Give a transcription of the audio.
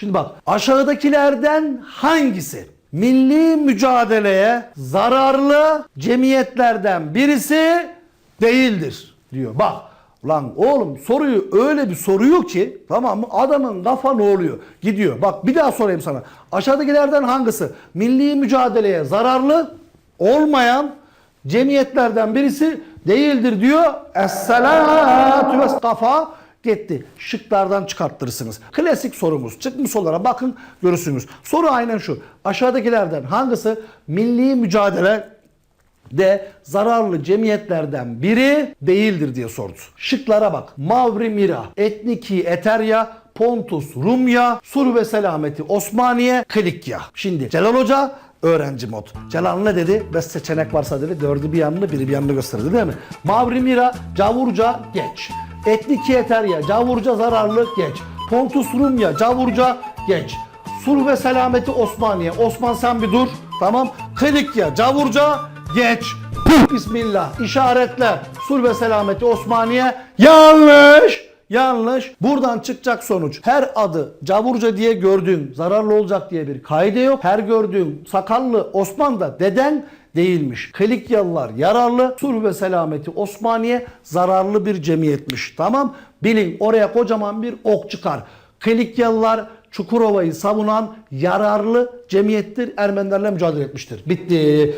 Şimdi bak aşağıdakilerden hangisi milli mücadeleye zararlı cemiyetlerden birisi değildir diyor. Bak lan oğlum soruyu öyle bir soruyor ki tamam mı adamın kafa ne oluyor? Gidiyor. Bak bir daha sorayım sana. Aşağıdakilerden hangisi milli mücadeleye zararlı olmayan cemiyetlerden birisi değildir diyor. Esselatu kafa gitti. Şıklardan çıkarttırırsınız. Klasik sorumuz. Çıkmış olarak bakın görürsünüz. Soru aynen şu. Aşağıdakilerden hangisi milli mücadele de zararlı cemiyetlerden biri değildir diye sordu. Şıklara bak. Mavri Mira, Etniki Eterya, Pontus Rumya, Sur ve Selameti Osmaniye, Klikya. Şimdi Celal Hoca öğrenci mod. Celal ne dedi? Beş seçenek varsa dedi. Dördü bir yanını, biri bir yanını gösterdi değil mi? Mavri Mira, Cavurca geç. Etniki Eterya, Cavurca zararlı geç. Pontus Rumya, Cavurca geç. Sur ve Selameti Osmaniye. Osman sen bir dur. Tamam. Klikya, Cavurca geç. Puh, Bismillah. İşaretler. Sur ve Selameti Osmaniye. Yanlış. Yanlış. Buradan çıkacak sonuç. Her adı Cavurca diye gördüğün zararlı olacak diye bir kaide yok. Her gördüğün sakallı Osman da deden değilmiş. Klikyalılar yararlı, Sulh ve Selameti Osmaniye zararlı bir cemiyetmiş. Tamam? Bilin oraya kocaman bir ok çıkar. Klikyalılar Çukurova'yı savunan yararlı cemiyettir. Ermenilerle mücadele etmiştir. Bitti.